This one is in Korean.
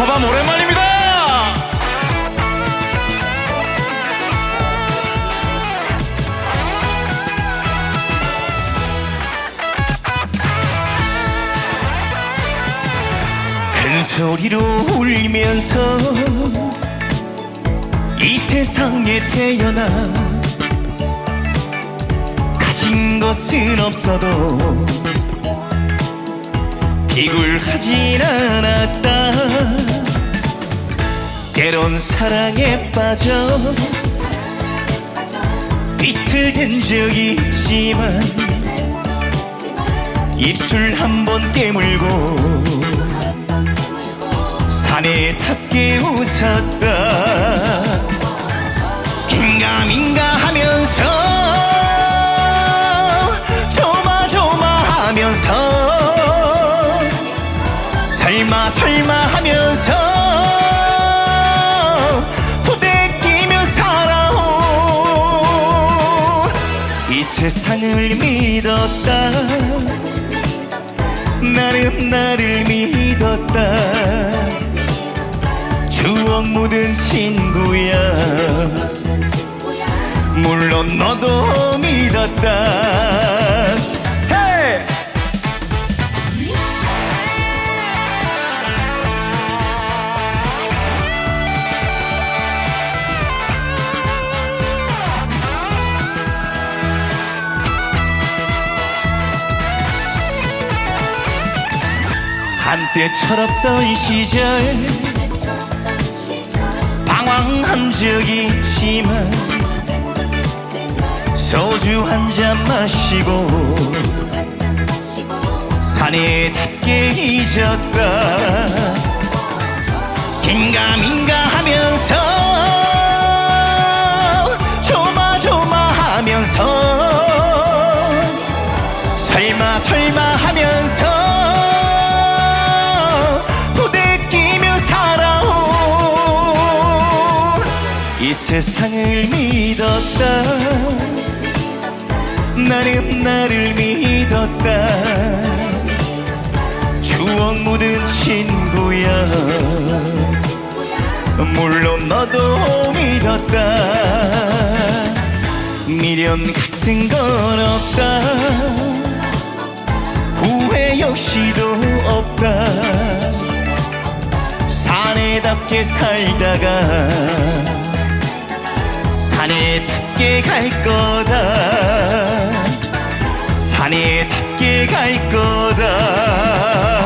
허밤 오랜만입니다. 큰 소리로 울면서 이 세상에 태어나 가진 것은 없어도 비굴하진 않았다 때론 사랑에 빠져. 비틀댄 적이 있지만 입술 한 번 깨물고 산에 닿게 웃었다. 긴가민가 하면서 조마조마 하면서 설마 설마 하면서 세상을 믿었다. 나는 나를 믿었다. 추억 묻은 친구야. 물론 너도 믿었다 한때 철없던 시절. 방황한 적이 있지만 소주 한 잔 마시고 산에 닿게 잊었다. 긴가민가 하면서 조마조마하면서 설마 설마 이 세상을 믿었다. 나는 나를 믿었다. 추억 묻은 친구야. 물론 너도 믿었다. 미련 같은 건 없다. 후회 역시도 없다. 사내답게 살다가 산에 닿게 갈 거다. 산에 닿게 갈 거다.